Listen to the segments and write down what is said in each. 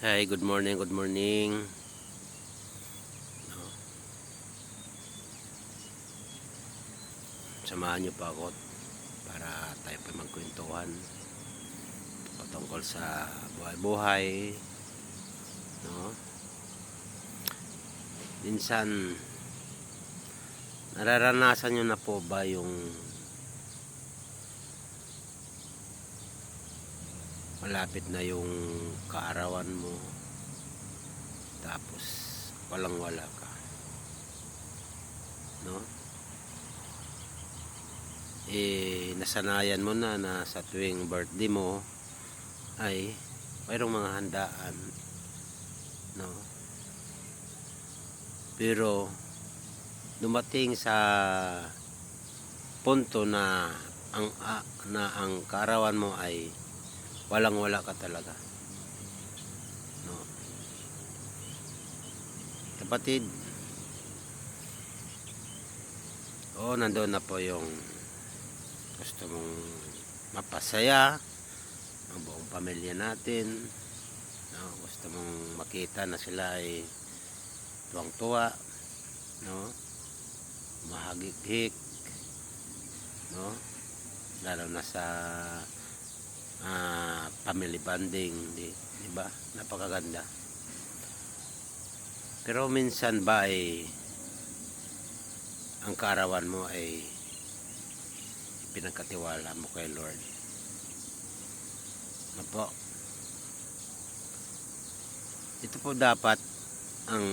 Hi, good morning, good morning. Samahan niyo pa ako para tayo pa magkwentuhan patungkol sa buhay-buhay. No? Minsan, nararanasan niyo na po ba yung malapit na yung kaarawan mo. Tapos walang wala ka. No? Eh nasanayan mo na na sa tuwing birthday mo ay mayroong mga handaan. No? Pero dumating sa punto na ang ah, na ang kaarawan mo ay walang wala ka talaga. No. Kapatid. Oo nandoon na po yung gusto mong mapasaya ang buong pamilya natin. No? gusto mong makita na sila ay tuwang-tuwa. No. Mahagik-hik no. Lalo na sa ah, family bonding di, di ba? Napakaganda. Pero minsan ba ay ang kaarawan mo ay pinagkatiwala mo kay Lord? Ano po? Ito po dapat ang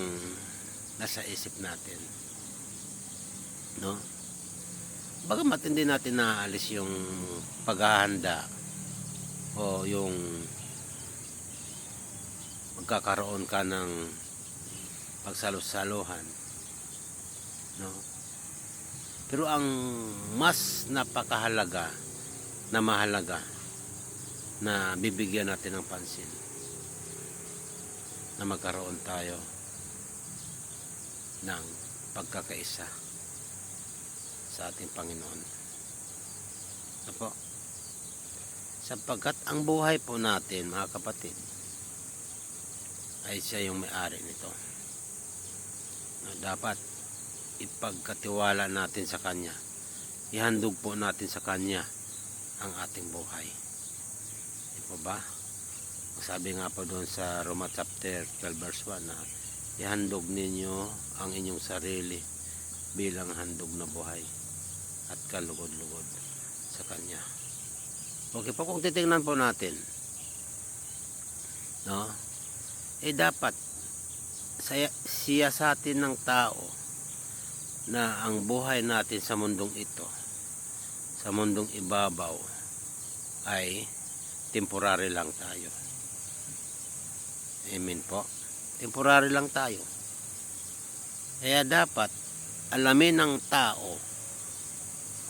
nasa isip natin no? Bagamat hindi natin naalis yung paghahanda o yung magkakaroon ka ng pagsalo-saluhan no pero ang mas napakahalaga na mahalaga na bibigyan natin ng pansin na magkaroon tayo ng pagkakaisa sa ating Panginoon. Ito po sapagkat ang buhay po natin mga kapatid ay siya yung may-ari nito. Na dapat ipagkatiwala natin sa kanya. Ihandog po natin sa kanya ang ating buhay. Di po ba? Sabi nga po doon sa Roma chapter 12 verse 1 na ihandog ninyo ang inyong sarili bilang handog na buhay at kalugod-lugod sa kanya Okay po, kung titingnan po natin, no, eh dapat saya, siya sa atin ng tao na ang buhay natin sa mundong ito, sa mundong ibabaw, ay temporary lang tayo. Amen po. Temporary lang tayo. Kaya dapat alamin ng tao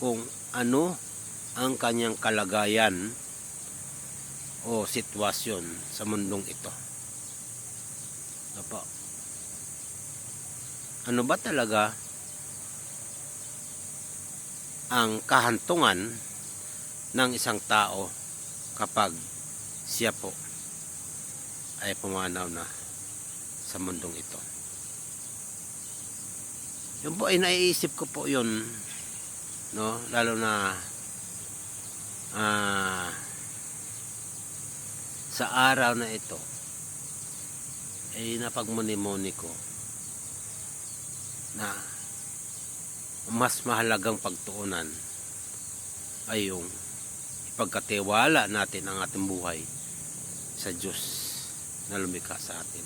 kung ano ang kanyang kalagayan o sitwasyon sa mundong ito. Ano po? Ano ba talaga ang kahantungan ng isang tao kapag siya po ay pumanaw na sa mundong ito? Yun po ay naiisip ko po yun no lalo na ah, sa araw na ito ay napagmuni-muni ko na mas mahalagang pagtuunan ay yung ipagkatiwala natin ang ating buhay sa Diyos na lumikha sa atin.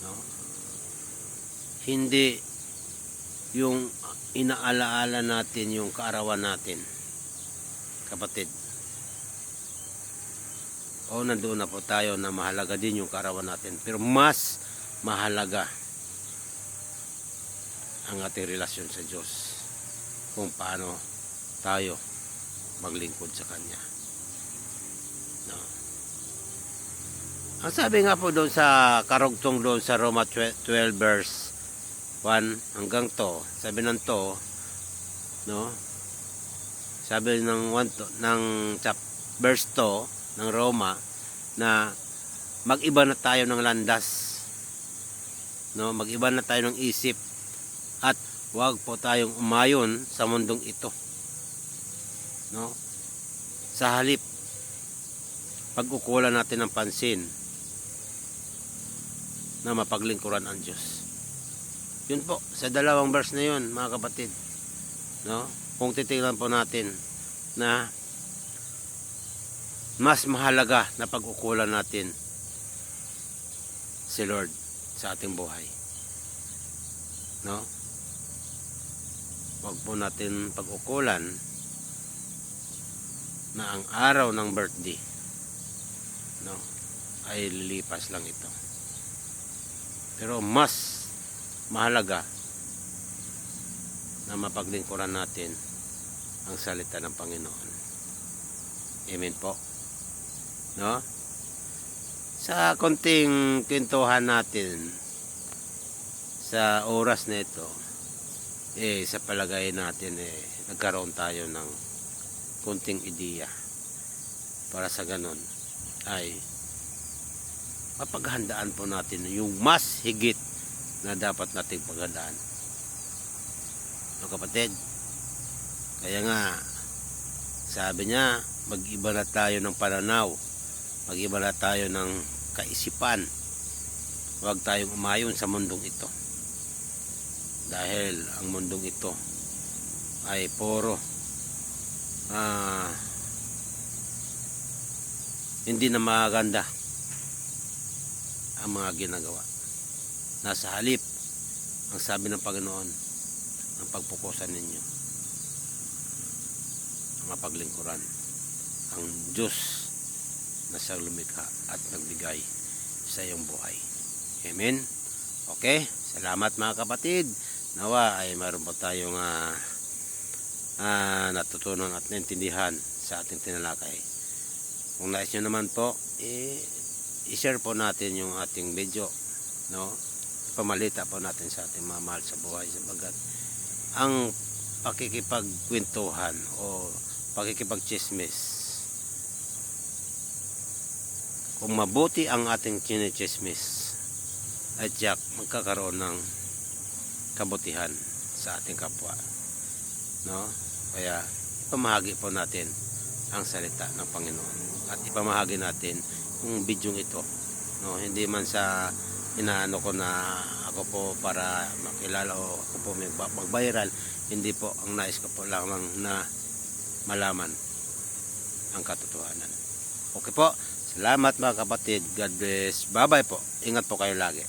No? Hindi yung inaalaala natin yung kaarawan natin kapatid. O nandoon na po tayo na mahalaga din yung kaarawan natin. Pero mas mahalaga ang ating relasyon sa Diyos. Kung paano tayo maglingkod sa Kanya. No. Ang sabi nga po doon sa karugtong doon sa Roma 12 verse 1 hanggang to, sabi ng to, no, sabi ng 1 to, ng chap, verse 2 ng Roma na mag-iba na tayo ng landas. No, mag-iba na tayo ng isip at huwag po tayong umayon sa mundong ito. No? Sa halip pag-ukulan natin ng pansin na mapaglingkuran ang Diyos. Yun po, sa dalawang verse na yun, mga kapatid. No? Kung titingnan po natin na mas mahalaga na pag-ukulan natin si Lord sa ating buhay. No? Huwag po natin pag-ukulan na ang araw ng birthday no ay lilipas lang ito. Pero mas mahalaga na mapaglingkuran natin ang salita ng Panginoon. Amen po. No? Sa konting kwentuhan natin sa oras na ito, eh, sa palagay natin, eh, nagkaroon tayo ng konting ideya para sa ganon ay mapaghandaan po natin yung mas higit na dapat nating paghandaan. No, kapatid? Kaya nga, sabi niya, mag-iba na tayo ng pananaw. Mag-iba na tayo ng kaisipan. Huwag tayong umayon sa mundong ito. Dahil ang mundong ito ay puro ah, hindi na maganda ang mga ginagawa. Nasa halip, ang sabi ng Panginoon, ang pagpukusan ninyo, mapaglingkuran, ang Diyos na siyang lumikha at nagbigay sa iyong buhay. Amen? Okay? Salamat mga kapatid. Nawa ay mayroon pa tayong ah, ah, natutunan at naintindihan sa ating tinalakay. Kung nais nyo naman po, eh, i-share po natin yung ating video. No? Ipamalita po natin sa ating mga mahal sa buhay sabagat ang pakikipagkwentuhan o pakikipagchismis kung mabuti ang ating chinichismis ay tiyak magkakaroon ng kabutihan sa ating kapwa. No? Kaya ipamahagi po natin ang salita ng Panginoon at ipamahagi natin yung video ito. No? Hindi man sa inaano ko na ako po para makilala o ako po mag-viral. Hindi po ang nais ko po lamang na malaman ang katotohanan. Okay po. Salamat mga kapatid. God bless. Bye-bye po. Ingat po kayo lagi.